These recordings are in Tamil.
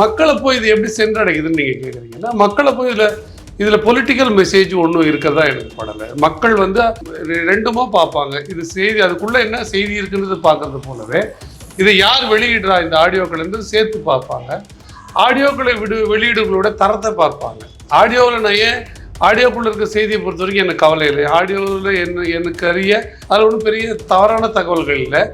மக்களை போய் இது எப்படி சென்றடைக்குதுன்னு நீங்கள் கேட்குறீங்கன்னா மக்களை போய் இதில் இதில் பொலிட்டிக்கல் மெசேஜ் ஒன்றும் இருக்கிறதா எனக்கு படலை. மக்கள் வந்து ரெ- பார்ப்பாங்க. இது செய்தி அதுக்குள்ளே என்ன செய்தி இருக்குன்றது பார்க்கறது போலவே இதை யார் வெளியிடுறா? இந்த ஆடியோக்கள் என்று சேர்த்து பார்ப்பாங்க. ஆடியோக்களை விடு வெளியீடுகளோட தரத்தை பார்ப்பாங்க. ஆடியோவில் நான் ஏன் ஆடியோக்குள்ள இருக்க செய்தியை பொறுத்த வரைக்கும் எனக்கு கவலை இல்லை. ஆடியோவில் என்ன எனக்கு அறிய அதில் ஒன்றும் பெரிய தவறான தகவல்கள் இல்லை.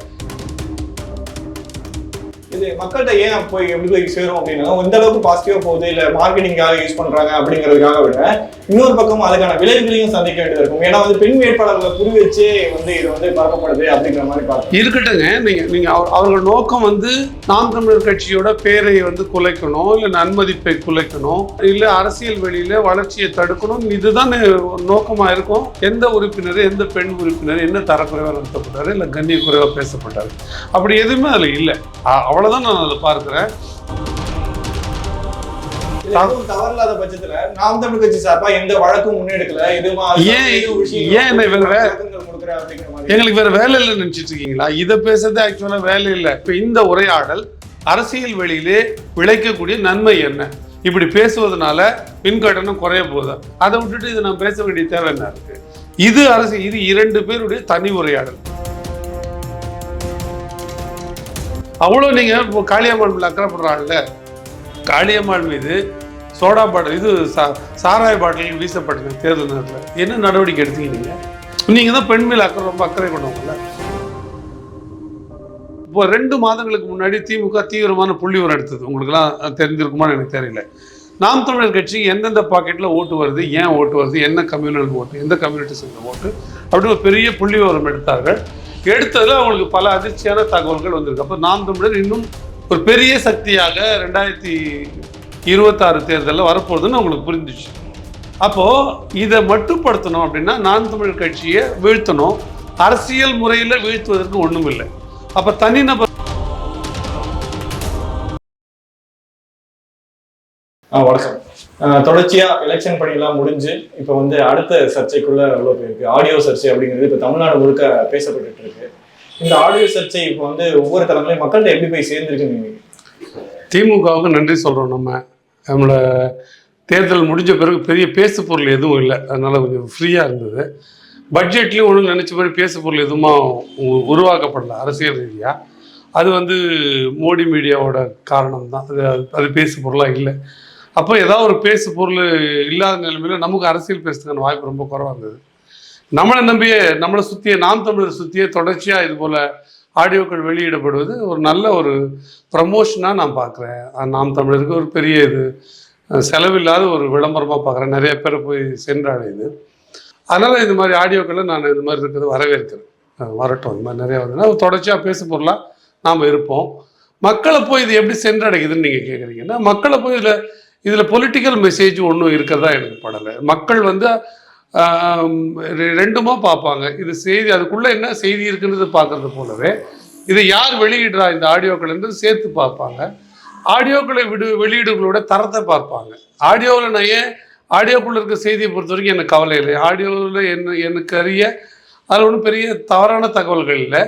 இது மக்கள்கிட்ட ஏன் போய் எப்படி போய் சேரும் அப்படின்னா எந்த அளவுக்கு பாசிட்டிவா போகுது இல்ல மார்க்கெட்டிங்காக யூஸ் பண்றாங்க அப்படிங்கிறதுக்காக விட இன்னொரு பக்கம் அதுக்கான விளைவுகளையும் சந்திக்க வேண்டியது இருக்கும் ஏன்னா வந்து பெண் வேட்பாளர்களை குறி வச்சே வந்து இது வந்து பார்க்கப்படுது அப்படிங்கிற மாதிரி பார்க்கணும். இருக்கட்டுங்க. நீங்க நீங்க அவர்கள் நோக்கம் வந்து நாம் தமிழர் கட்சியோட பேரை வந்து குலைக்கணும் இல்ல நன்மதிப்பை குலைக்கணும் இல்ல அரசியல் வெளியில வளர்ச்சியை தடுக்கணும். இதுதான் நோக்கமா இருக்கும். எந்த உறுப்பினர் எந்த பெண் உறுப்பினர் என்ன தரக்குறைவா நடத்தப்பட்டாரு இல்ல கண்ணிய பேசப்பட்டாரு. அப்படி எதுவுமே அதுல இல்லை. அவ்வளோதான் அவ்வளவுதான் நான் அதை பார்க்கிறேன். தவறில்லாத பட்சத்துல நாம் தமிழ் கட்சி சார்பா எந்த வழக்கும் முன்னெடுக்கல எதுவும் ஏன் ஏன் எங்களுக்கு வேற வேலை இல்லைன்னு நினைச்சிட்டு இருக்கீங்களா? இதை பேசுறது ஆக்சுவலா வேலை இல்லை. இப்ப இந்த உரையாடல் அரசியல் வெளியிலே விளைக்கக்கூடிய நன்மை என்ன? இப்படி பேசுவதனால மின் கட்டணம் குறைய போகுதா? அதை விட்டுட்டு இதை நான் பேச வேண்டிய தேவை என்ன இருக்கு? இது அரசு இது இரண்டு பேருடைய தனி உரையாடல். அவ்வளோ நீங்க இப்போ காளியம்மாள் மேல அக்கறைப்படுறாங்கல்ல காளியம்மாள் மீது சோடா பாட்டில் இது சா- சாராய பாட்டில் வீசப்பட்டது தேர்தல் நேரத்தில். என்ன நடவடிக்கை எடுத்தீங்க நீங்க? நீங்கள் தான் பெண் மேல் அக்கறை ரொம்ப அக்கறை கொண்டவங்கல்ல. இப்போ ரெண்டு மாதங்களுக்கு முன்னாடி திமுக தீவிரமான புள்ளி உரம் எடுத்தது. உங்களுக்குலாம் தெரிஞ்சிருக்குமான்னு எனக்கு தெரியல. நாம் தமிழர் கட்சி எந்தெந்த பாக்கெட்டில் ஓட்டு வருது ஏன் ஓட்டு வருது என்ன கம்யூனல் ஓட்டு எந்த கம்யூனிட்டி சேர்ந்த ஓட்டு அப்படின்னு ஒரு பெரிய புள்ளி விவரம் எடுத்தார்கள். எடுத்ததில் அவங்களுக்கு பல அதிர்ச்சியான தகவல்கள் வந்திருக்கு. அப்போ நாம் தமிழர் இன்னும் ஒரு பெரிய சக்தியாக ரெண்டாயிரத்தி இருபத்தாறு தேர்தலில் வரப்போகுதுன்னு அவங்களுக்கு புரிஞ்சிச்சு. அப்போது இதை மட்டுப்படுத்தணும் அப்படின்னா நான் தமிழ் கட்சியை வீழ்த்தணும். அரசியல் முறையில் வீழ்த்துவதற்கு ஒன்றும் இல்லை. அப்போ தனிநபர் ஆ, வணக்கம். தொடர்ச்சியாக தொடர்ச்சியா எலெக்ஷன் பணியெல்லாம் முடிஞ்சு இப்போ வந்து அடுத்த சர்ச்சைக்குள்ள எவ்வளோ போயிருக்கு. ஆடியோ சர்ச்சை அப்படிங்கிறது இப்போ தமிழ்நாடு முழுக்க பேசப்பட்டுட்டு இருக்கு. இந்த ஆடியோ சர்ச்சை இப்போ வந்து ஒவ்வொரு தளங்களையும் மக்கள்கிட்ட எப்படி போய் சேர்ந்துருக்குன்னு திமுகவுக்கு நன்றி சொல்கிறோம் நம்ம. நம்மளை தேர்தல் முடிஞ்ச பிறகு பெரிய பேசு பொருள் எதுவும் இல்லை. அதனால் கொஞ்சம் ஃப்ரீயாக இருந்தது. பட்ஜெட்லேயும் ஒன்றும் நினச்ச மாதிரி பேசு பொருள் எதுவுமா உருவாக்கப்படல அரசியல் ரீதியாக அது வந்து மோடி மீடியாவோட காரணம் தான் அது அது பேசு பொருளாக இல்லை. அப்போ ஏதாவது ஒரு பேசு பொருள் இல்லாத நிலைமையில் நமக்கு அரசியல் பேசுறதுக்கான வாய்ப்பு ரொம்ப குறவாக இருந்தது. நம்மளை நம்பியே நம்மளை சுற்றிய நாம் தமிழர் சுற்றிய தொடர்ச்சியாக இது போல் ஆடியோக்கள் வெளியிடப்படுவது ஒரு நல்ல ஒரு ப்ரமோஷனாக நான் பார்க்குறேன். நாம் தமிழருக்கு ஒரு பெரிய இது செலவில்லாத ஒரு விளம்பரமாக பார்க்குறேன். நிறைய பேரை போய் சென்றடையுது அதனால் இது மாதிரி ஆடியோக்களை நான் இது மாதிரி இருக்கிறது வரவேற்கிறேன். வரட்டும். இந்த மாதிரி நிறைய வருதுன்னா தொடர்ச்சியாக பேச பொருளாக நாம் இருப்போம். மக்களை போய் இது எப்படி சென்றடைக்குதுன்னு நீங்கள் கேட்குறீங்கன்னா மக்களை போய் இதில் இதில் பொலிட்டிக்கல் மெசேஜ் ஒன்றும் இருக்கிறதா எனக்கு படலை. மக்கள் வந்து ரெண்டுமா பார்ப்பாங்க. இது செய்தி அதுக்குள்ளே என்ன செய்தி இருக்குன்றது பார்க்கறது போலவே இதை யார் வெளியிடுறா இந்த ஆடியோக்கள் என்று சேர்த்து பார்ப்பாங்க. ஆடியோக்களை விடு வெளியீடுகளோட தரத்தை பார்ப்பாங்க. ஆடியோவில் நான் ஏன் ஆடியோக்குள்ள இருக்க செய்தியை பொறுத்த வரைக்கும் எனக்கு கவலை இல்லை. ஆடியோவில் என்ன எனக்கு அறிய அதில் ஒன்றும் பெரிய தவறான தகவல்கள் இல்லை.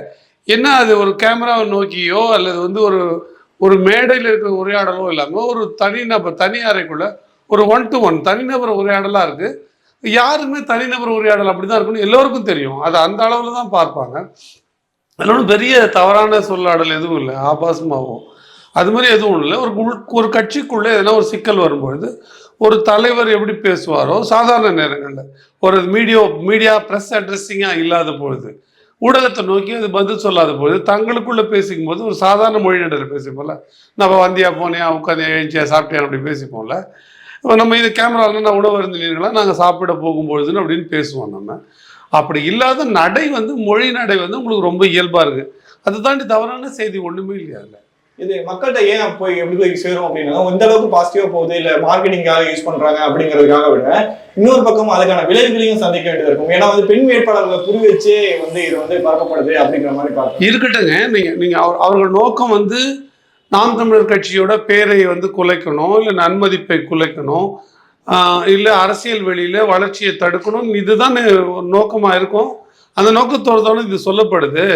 என்ன அது ஒரு கேமராவை நோக்கியோ அல்லது வந்து ஒரு ஒரு மேடையில் இருக்கிற உரையாடலோ இல்லாமல் ஒரு தனிநபர் தனி அறைக்குள்ள ஒரு ஒன் டு ஒன் தனிநபர் உரையாடலாக இருக்குது யாருமே தனிநபர் உரையாடல் அப்படி தான் எல்லோருக்கும் தெரியும். அது அந்த அளவில் தான் பார்ப்பாங்க. அதில் ஒன்றும் பெரிய தவறான சொல்லாடல் எதுவும் இல்லை. ஆபாசமாகவும் அது மாதிரி எதுவும் இல்லை. ஒரு உள் ஒரு கட்சிக்குள்ளே எதனா ஒரு சிக்கல் வரும்பொழுது ஒரு தலைவர் எப்படி பேசுவாரோ சாதாரண நேரங்களில் ஒரு மீடியோ மீடியா ப்ரெஸ் அட்ரஸிங்காக இல்லாத பொழுது ஊடகத்தை நோக்கி அது பதில் சொல்லாத பொழுது தங்களுக்குள்ளே பேசிக்கும் போது ஒரு சாதாரண மொழிநடையில் பேசிப்போம்ல. நம்ம வந்தியா போனியா உட்காந்து எழுச்சியா சாப்பிட்டியா அப்படி பேசிப்போம்ல. நம்ம இது கேமராவில் நான் உணவு இருந்தீங்களா நாங்கள் சாப்பிட போகும்பொழுதுன்னு அப்படின்னு பேசுவோம் நம்ம. அப்படி இல்லாத நடை வந்து மொழி நடை வந்து உங்களுக்கு ரொம்ப இயல்பாக இருக்குது அதை தாண்டி தவறான செய்தி ஒன்றுமே இல்லையா அதில்? இது மக்கள்கிட்ட ஏன் போய் எப்படி போய் சேரும் அப்படின்னா எந்த அளவுக்கு பாசிட்டிவா போகுது இல்ல மார்க்கெட்டிங்காக யூஸ் பண்றாங்க அப்படிங்கிறதுக்காக விட இன்னொரு பக்கம் அதுக்கான விளைவுகளையும் சந்திக்க வேண்டியது இருக்கும். ஏன்னா வந்து பெண் வேட்பாளர்களை குறி வச்சே வந்து இது வந்து பறக்கப்படுது அப்படிங்கிற மாதிரி பார்க்கணும். இருக்கட்டுங்க நீங்கள் நீங்கள் அவர் அவர்கள் நோக்கம் வந்து நாம் தமிழர் கட்சியோட பேரை வந்து குலைக்கணும் இல்லை நன்மதிப்பை குலைக்கணும் இல்லை அரசியல் வெளியில் வளர்ச்சியை தடுக்கணும். இதுதான் நோக்கமாக இருக்கும். அந்த நோக்கத்தோடு தானே இது சொல்லப்படுது.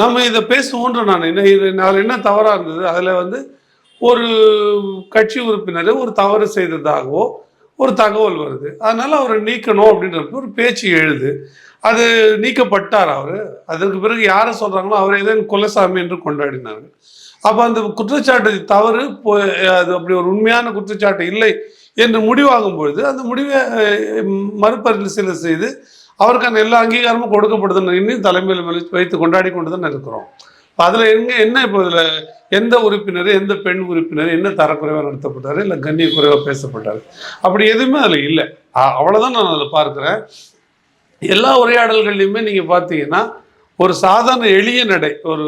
நம்ம இதை பேசுவோன்ற நான் என்ன இது அதில் என்ன தவறாக இருந்தது? அதில் வந்து ஒரு கட்சி உறுப்பினர் ஒரு தவறு செய்ததாகவோ ஒரு தகவல் வருது. அதனால அவரை நீக்கணும் அப்படின்றப்ப ஒரு பேச்சு எழுது. அது நீக்கப்பட்டார் அவர். அதற்கு பிறகு யாரை சொல்கிறாங்களோ அவரை தான் குலசாமி என்று கொண்டாடினார்கள். அப்போ அந்த குற்றச்சாட்டு தவறு அது அப்படி ஒரு உண்மையான குற்றச்சாட்டு இல்லை என்று முடிவாகும் பொழுது அந்த முடிவை மறுபரிசீலனை செய்து அவருக்கான எல்லா அங்கீகாரமும் கொடுக்கப்படுதுன்னு இன்னும் தலைமையில் வைத்து- வைத்து கொண்டாடி கொண்டு தான் இருக்கிறோம் அதில் எங்கே என்ன இப்போ இதில் எந்த உறுப்பினர் எந்த பெண் உறுப்பினர் என்ன தரக்குறைவாக நடத்தப்பட்டார் இல்லை கண்ணிய குறைவாக பேசப்பட்டார்? அப்படி எதுவுமே அதில் இல்லை. அவ்வளோதான் நான் அதில் பார்க்குறேன். எல்லா உரையாடல்கள்லையுமே நீங்கள் பார்த்தீங்கன்னா ஒரு சாதாரண எளிய நடை ஒரு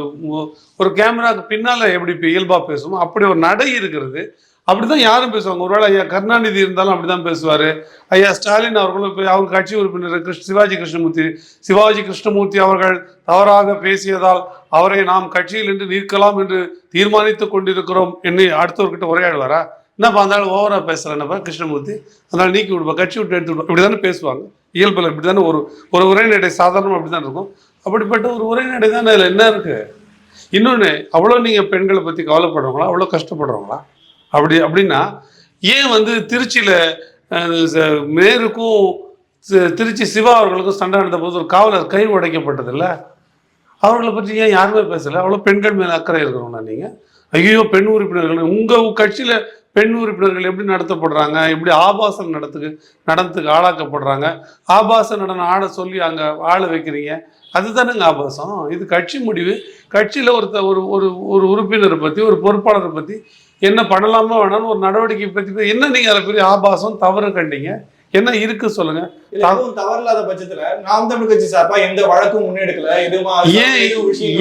ஒரு கேமராவுக்கு பின்னால் எப்படி இப்போ இயல்பாக பேசுவோம் அப்படி ஒரு நடை இருக்கிறது. அப்படி தான் யாரும் பேசுவாங்க. ஒருவேளை ஐயா கருணாநிதி இருந்தாலும் அப்படி தான் பேசுவார். ஐயா ஸ்டாலின் அவர்களும் இப்போ அவங்க கட்சி உறுப்பினர் கிருஷ்ண சிவாஜி கிருஷ்ணமூர்த்தி சிவாஜி கிருஷ்ணமூர்த்தி அவர்கள் தவறாக பேசியதால் அவரை நாம் கட்சியில் இருந்து நீக்கலாம் என்று தீர்மானித்து கொண்டிருக்கிறோம் என்று அடுத்தவர்கிட்ட உரையாடுவாரா என்னப்பா அந்த ஆள் ஓவரா கிருஷ்ணமூர்த்தி. அதனால் நீக்கி விடுப்பா கட்சி விட்டு எடுத்து விடுப்பா இப்படி தானே பேசுவாங்க. இயல்பில் இப்படி தானே ஒரு ஒரு உரைநடை சாதாரணமாக அப்படி தான் இருக்கும். அப்படிப்பட்ட ஒரு உரைநடை தானே அதில் என்ன இருக்குது இன்னொன்று அவ்வளோ நீங்கள் பெண்களை பற்றி கவலைப்படுறவங்களா? அவ்வளோ கஷ்டப்படுறவங்களா? அப்படி அப்படின்னா ஏன் வந்து திருச்சியில் மேருக்கும் திருச்சி சிவா அவர்களுக்கும் சண்டை நடந்த போது ஒரு காவலர் கை உடைக்கப்பட்டதில்ல? அவர்களை பற்றி ஏன் யாருமே பேசலை? அவ்வளோ பெண்கள் மேலே அக்கறை இருக்கிறவங்களா நீங்கள் ஐயோ பெண் உறுப்பினர்கள் உங்கள் கட்சியில் பெண் உறுப்பினர்கள் எப்படி நடத்தப்படுறாங்க எப்படி ஆபாசம் நடத்துக்கு நடனத்துக்கு ஆளாக்கப்படுறாங்க. ஆபாச நடனம் ஆட சொல்லி அங்கே ஆள வைக்கிறீங்க. அதுதானுங்க ஆபாசம். இது கட்சி முடிவு. கட்சியில் ஒருத்த ஒரு ஒரு ஒரு உறுப்பினரை பற்றி ஒரு பொறுப்பாளரை பற்றி என்ன பண்ணலாமா வேணாம்னு ஒரு நடவடிக்கை பற்றி என்ன நீங்கள் அதில் பெரிய ஆபாசம் தவறு கண்டீங்க? என்ன இருக்கு சொல்லுங்க. இல்ல தவறில்லாத பட்சத்துல நாம் தமிழ் கட்சி சார்பா எந்த வழக்கும் முன்னெடுக்கல? ஏன்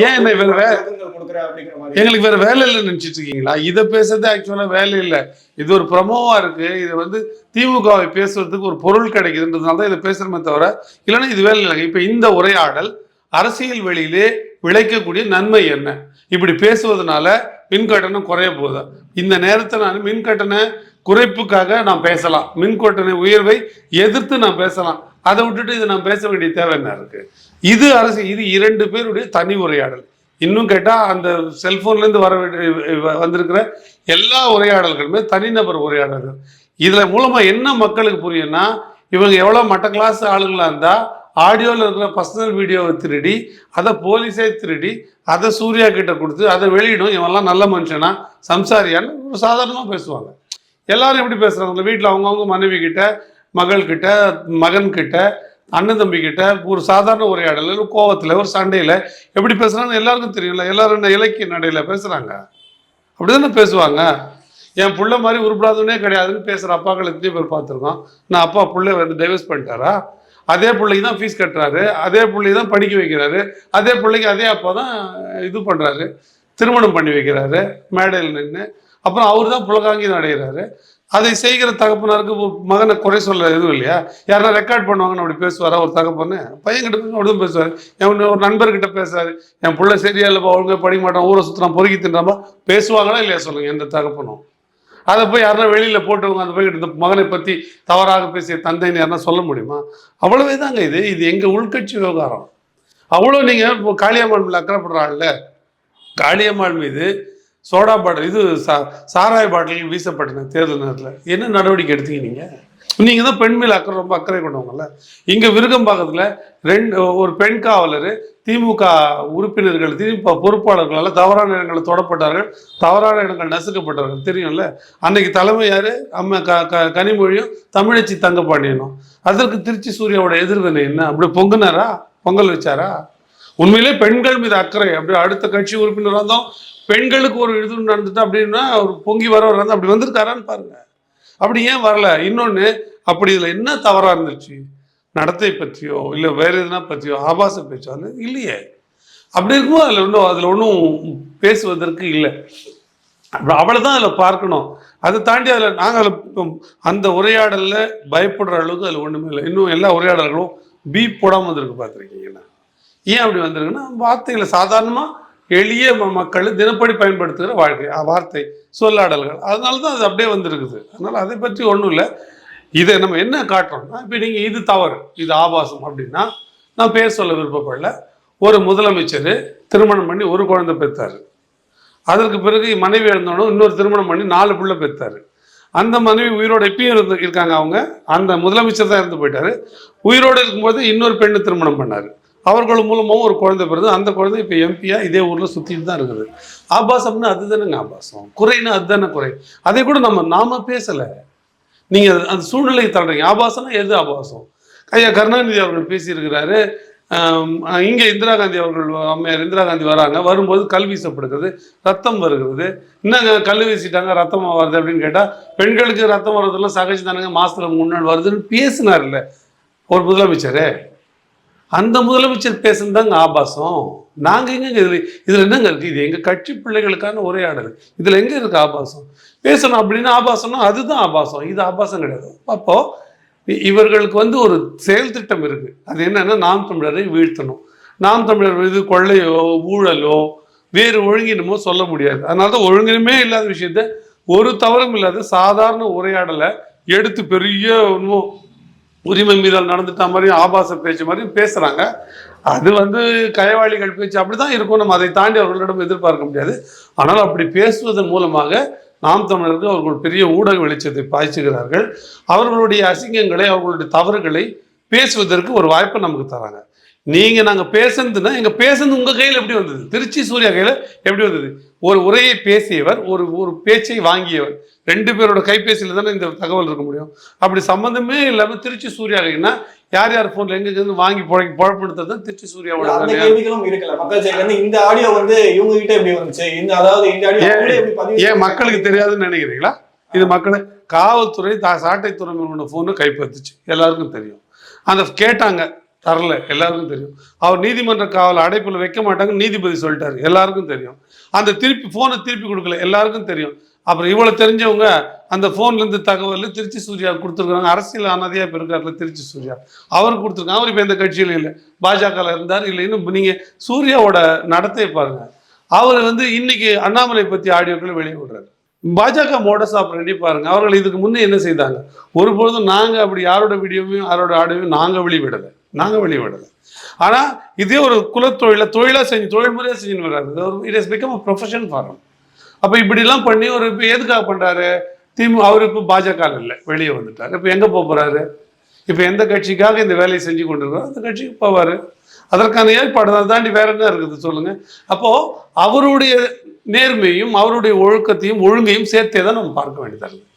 ஏன் இவர் வே- விளக்கங்கள் கொடுக்குறேன் அப்படிங்கிற மாதிரி. எங்களுக்கு வேற வேலை இல்லைன்னு நினைச்சிட்டு இருக்கீங்களா? இதை பேசுறது ஆக்சுவலா வேலை இல்லை. இது ஒரு ப்ரமோவா இருக்கு. இது வந்து திமுகவை பேசுறதுக்கு ஒரு பொருள் கிடைக்குதுன்றதுனால தான் இதை பேசுறமே தவிர இல்லைன்னா இது வேலை இல்லைங்க. இப்போ இந்த உரையாடல் அரசியல் வெளியிலே விளைக்கக்கூடிய நன்மை என்ன? இப்படி பேசுவதனால மின் கட்டணம் குறைய போகுதா? இந்த நேரத்தில் நான் மின் கட்டண குறைப்புக்காக நான் பேசலாம். மின் கூட்டணி உயர்வை எதிர்த்து நான் பேசலாம். அதை விட்டுட்டு இதை நான் பேச வேண்டிய தேவை என்ன இருக்கு? இது அரசு இது இரண்டு பேருடைய தனி உரையாடல். இன்னும் கேட்டால் அந்த செல்போன்லேருந்து வர வேண்டிய வந்திருக்கிற எல்லா உரையாடல்களுமே தனிநபர் உரையாடல்கள். இதில் மூலமாக என்ன மக்களுக்கு புரியும்னா இவங்க எவ்வளோ மட்ட கிளாஸ் ஆளுங்களாக இருந்தால் ஆடியோவில் இருக்கிற பர்சனல் வீடியோவை திருடி அதை போலீஸே திருடி அதை சூர்யா கிட்ட கொடுத்து அதை வெளியிடும். இவெல்லாம் நல்ல மனுஷனா சம்சாரியான்னு ஒரு சாதாரணமாக பேசுவாங்க. எல்லாரும் எப்படி பேசுகிறாங்க வீட்டில் அவங்கவுங்க மனைவி கிட்ட மகள் கிட்ட மகன் கிட்ட அண்ணன் தம்பி கிட்ட ஒரு சாதாரண உரையாடலில் ஒரு கோவத்தில் ஒரு சண்டையில் எப்படி பேசுகிறாங்கன்னு எல்லாருக்கும் தெரியும்ல. எல்லாரும் என்ன இலக்கிய நடையில் பேசுகிறாங்க அப்படிதானே பேசுவாங்க. என் புள்ள மாதிரி உருப்படாதவனே கிடையாதுன்னு பேசுகிற அப்பாக்கள் எத்தனையோ பேர் பார்த்துருக்கோம். நான் அப்பா பிள்ளை வந்து டைவர்ஸ் பண்ணிட்டாரா? அதே பிள்ளைக்கு தான் ஃபீஸ் கட்டுறாரு. அதே பிள்ளைக்கு தான் படிக்க வைக்கிறாரு. அதே பிள்ளைக்கு அதே அப்பா தான் இது பண்ணுறாரு திருமணம் பண்ணி வைக்கிறாரு. மேடையில் நின்று அப்புறம் அவர் தான் புலகாங்கி அடைகிறாரு அதை செய்கிற தகப்பனாருக்கு மகனை குறை சொல்ல எதுவும் இல்லையா? யாரா ரெக்கார்ட் பண்ணுவாங்கன்னு அப்படி பேசுவாரா? ஒரு தகப்பன்னு. பையன்கிட்ட போய் அப்படிதான் பேசுவார். என் ஒரு நண்பர்கிட்ட பேசுறாரு என் பிள்ளை சரியா இல்லைப்பா ஒழுங்காக படிக்க மாட்டான் ஊரை சுற்றுறான் பொறுக்கி தின்றாமா பேசுவாங்களா இல்லையா சொல்லுங்க எந்த தகப்பனும். அதை போய் யாருன்னா வெளியில் போட்டவங்க அந்த பையன் இந்த மகனை பற்றி தவறாக பேசிய தந்தைன்னு யாருன்னா சொல்ல முடியுமா? அவ்வளவே தாங்க இது. இது எங்கள் உள்கட்சி விவகாரம். அவ்வளோ நீங்கள் இப்போ காளியம்மாள் மேலே அக்கறைப்படுறாள்ல காளியம்மாள் மீது சோடா பாட்டில் இது சா சாராய பாட்டில் வீசப்பட்டன தேர்தல் நேரத்தில். என்ன நடவடிக்கை எடுத்தீங்க நீங்கள் நீங்கள் தான் பெண் மேல் அக்கறை ரொம்ப அக்கறை கொண்டவங்கல்ல. இங்கே விருகம்பாக்கத்தில் ரெண்டு ஒரு பெண் காவலர் திமுக உறுப்பினர்கள் திமுக பொறுப்பாளர்களால் தவறான இடங்களில் தொடப்பட்டார்கள். தவறான இடங்கள் நசுக்கப்பட்டார்கள் தெரியும்ல? அன்னைக்கு தலைமை யார்? அம்மா க க கனிமொழியும் தமிழச்சி தங்கப்பாண்டியனும் அதற்கு திருச்சி சூர்யாவோட எதிர்வினை என்ன? அப்படி பொங்குனாரா? பொங்கல் வச்சாரா? உண்மையிலே பெண்கள் மீது அக்கறை. அப்படி அடுத்த கட்சி உறுப்பினராக இருந்தோம் பெண்களுக்கு ஒரு இது நடந்துட்டு அப்படின்னா அவர் பொங்கி வரவர் வந்து அப்படி வந்திருக்காரான்னு பாருங்க. அப்படி ஏன் வரல? இன்னொன்று அப்படி இதில் என்ன தவறாக இருந்துச்சு? நடத்தை பற்றியோ இல்லை வேறு எதுனா பற்றியோ ஆபாச பேச்சோ அது இல்லையே. அப்படி இருக்கும்போது அதில் ஒன்றும் அதில் ஒன்றும் பேசுவதற்கு இல்லை. அப்ப- அவ்வளவுதான் அதில் பார்க்கணும். அதை தாண்டி அதில் நாங்கள் அதில் அந்த உரையாடலில் பயப்படுற அளவுக்கு அதில் ஒன்றுமே இல்லை. இன்னும் எல்லா உரையாடல்களும் பீப் போடாமல் வந்திருக்கு பார்த்துருக்கீங்கன்னா ஏன் அப்படி வந்திருக்குன்னா வார்த்தைகளை சாதாரணமாக எளிய மக்கள் தினப்படி பயன்படுத்துகிற வாழ்க்கை வார்த்தை சொல்லாடல்கள். அதனால தான் அது அப்படியே வந்திருக்குது. அதனால் அதை பற்றி ஒன்றும் இல்லை. இதை நம்ம என்ன காட்டுறோம்னா இப்போ நீங்கள் இது தவறு இது ஆபாசம் அப்படின்னா நான் பேர் சொல்ல விருப்பப்படல. ஒரு முதலமைச்சர் திருமணம் பண்ணி ஒரு குழந்தை பெற்றார். அதற்கு பிறகு மனைவி இழந்தோடனே இன்னொரு திருமணம் பண்ணி நாலு பிள்ளை பெற்றார். அந்த மனைவி உயிரோட இப்பயும் இருந்து இருக்காங்க அவங்க. அந்த முதலமைச்சர் தான் இருந்து போயிட்டாரு. உயிரோடு இருக்கும்போது இன்னொரு பெண்ணு திருமணம் பண்ணார். அவர்கள் மூலமாகவும் ஒரு குழந்தை பிறகு அந்த குழந்தை இப்போ எம்பியா இதே ஊரில் சுற்றிட்டு தான் இருக்குது. ஆபாசம்னு அதுதானேங்க ஆபாசம். குறைன்னு அதுதானே குறை. அதை கூட நம்ம நாம பேசலை. நீங்கள் அந்த சூழ்நிலையை தள்ளுறீங்க ஆபாசம்னா எது ஆபாசம்? ஐயா கருணாநிதி அவர்கள் பேசியிருக்கிறாரு. இங்கே இந்திரா காந்தி அவர்கள் அம்மையார் இந்திரா காந்தி வராங்க. வரும்போது கல் வீசப்படுகிறது. ரத்தம் வருகிறது. என்னங்க கல் வீசிட்டாங்க? ரத்தம் வருது அப்படின்னு கேட்டால் பெண்களுக்கு ரத்தம் வர்றதெல்லாம் சகஜம் தானங்க. மாசத்துல மூணு நாள் வருதுன்னு பேசினார்ல. ஒரு முதலமைச்சரே. அந்த முதலமைச்சர் பேசுனதாங்க ஆபாசம். நாங்க எங்க இதுல இதுல என்னங்க இருக்கு? இது எங்க கட்சி பிள்ளைகளுக்கான உரையாடல். இதுல எங்க இருக்கு ஆபாசம்? பேசணும் அப்படின்னு ஆபாசம்னா அதுதான் ஆபாசம். இது ஆபாசம் கிடையாது. அப்போ இவர்களுக்கு வந்து ஒரு செயல் திட்டம் இருக்கு. அது என்னன்னா நாம் தமிழரை வீழ்த்தணும். நாம் தமிழர் மீது கொள்ளையோ ஊழலோ வேறு ஒழுங்கினமோ சொல்ல முடியாது. அதனால தான் ஒழுங்கினமே இல்லாத விஷயத்த ஒரு தவறும் இல்லாத சாதாரண உரையாடலை எடுத்து பெரிய ஒன்றும் உரிமை மீறல் நடந்துட்ட மாதிரியும் ஆபாச பேச்சு மாதிரியும் பேசுறாங்க. அது வந்து கயவாளிகள் பேச்சு அப்படிதான் இருக்கும். நம்ம அதை தாண்டி அவர்களிடம் எதிர்பார்க்க முடியாது. ஆனால் அப்படி பேசுவதன் மூலமாக நாம் தமிழருக்கு அவர்கள் பெரிய ஊடக வெளிச்சத்தை பாய்ச்சுகிறார்கள். அவர்களுடைய அசிங்கங்களை அவர்களுடைய தவறுகளை பேசுவதற்கு ஒரு வாய்ப்பை நமக்கு தராங்க. நீங்க நாங்க பேசுனதுன்னா எங்க பேசுனது உங்க கையில் எப்படி வந்தது? திருச்சி சூர்யா கையில எப்படி வந்தது? ஒரு உரையை பேசியவர் ஒரு ஒரு பேச்சை வாங்கியவர். ரெண்டு பேரோட கைபேசியில தானே இந்த தகவல் இருக்க முடியும். அப்படி சம்மந்தமே இல்லாம திருச்சி சூர்யா கைனா யார் யார் போன்ல எங்க இருந்து வாங்கி புழ புழப்படுத்துறது தான் திருச்சி சூர்யாவோட அந்த கேள்விகளும் இருக்குல்ல மக்கள் இருந்து இந்த ஆடியோ வந்து இவங்க கிட்ட எப்படி வந்துச்சு? இந்த அதாவது இந்த ஆடியோ ஏன் மக்களுக்கு தெரியாதுன்னு நினைக்கிறீங்களா? இது மக்கள் காவல்துறை தா சாட்டை துறைமுகனோட ஃபோனு கைப்பற்றுச்சு. எல்லாருக்கும் தெரியும். அந்த கேட்டாங்க தரல எல்லாருக்கும் தெரியும். அவர் நீதிமன்ற காவல் அடைப்பில் வைக்க மாட்டாங்க நீதிபதி சொல்லிட்டாரு. எல்லாருக்கும் தெரியும். அந்த திருப்பி ஃபோனை திருப்பி கொடுக்கல. எல்லாருக்கும் தெரியும். அப்புறம் இவ்வளவு தெரிஞ்சவங்க அந்த ஃபோன்ல இருந்து தகவல் திருச்சி சூர்யா கொடுத்துருக்காங்க அரசியல் அனதியா இப்போ திருச்சி சூர்யா. அவர் கொடுத்துருக்காங்க. அவர் இப்போ எந்த கட்சியிலும் இல்லை. பாஜகவில் இருந்தார் இல்லைன்னு நீங்க சூர்யாவோட நடத்தையை பாருங்க. அவர் வந்து இன்னைக்கு அண்ணாமலை பத்தி ஆடியோக்களை வெளியே விடுறாரு. பாஜக மோடஸ் ஆப்ரேட்டி பாருங்க. அவர்கள் இதுக்கு முன்னே என்ன செய்தாங்க? ஒருபொழுதும் நாங்க அப்படி யாரோட வீடியோவையும் யாரோட ஆடியோவையும் நாங்க வெளிவிடலை நாங்கள் வெளியே வெளிவிடலை. ஆனால் இதே ஒரு குலத்தொழில தொழிலாக செஞ்சு தொழில் முறையாக செஞ்சுன்னு வர்றாரு it is become a profession form அப்போ இப்படிலாம் பண்ணி ஒரு இப்போ எதுக்காக பண்ணுறாரு திமு அவர் இப்போ பாஜக இல்லை வெளியே வந்துட்டார். இப்போ எங்கே போக போகிறாரு இப்போ எந்த கட்சிக்காக இந்த வேலையை செஞ்சு கொண்டிருக்கிறோம் அந்த கட்சிக்கு போவாரு. அதற்கான ஏற்பாடு அதை தாண்டி வேற என்ன இருக்குது சொல்லுங்கள் அப்போது அவருடைய நேர்மையும் அவருடைய ஒழுக்கத்தையும் ஒழுங்கையும் சேர்த்தே தான் நம்ம பார்க்க வேண்டியதாக இருக்குது.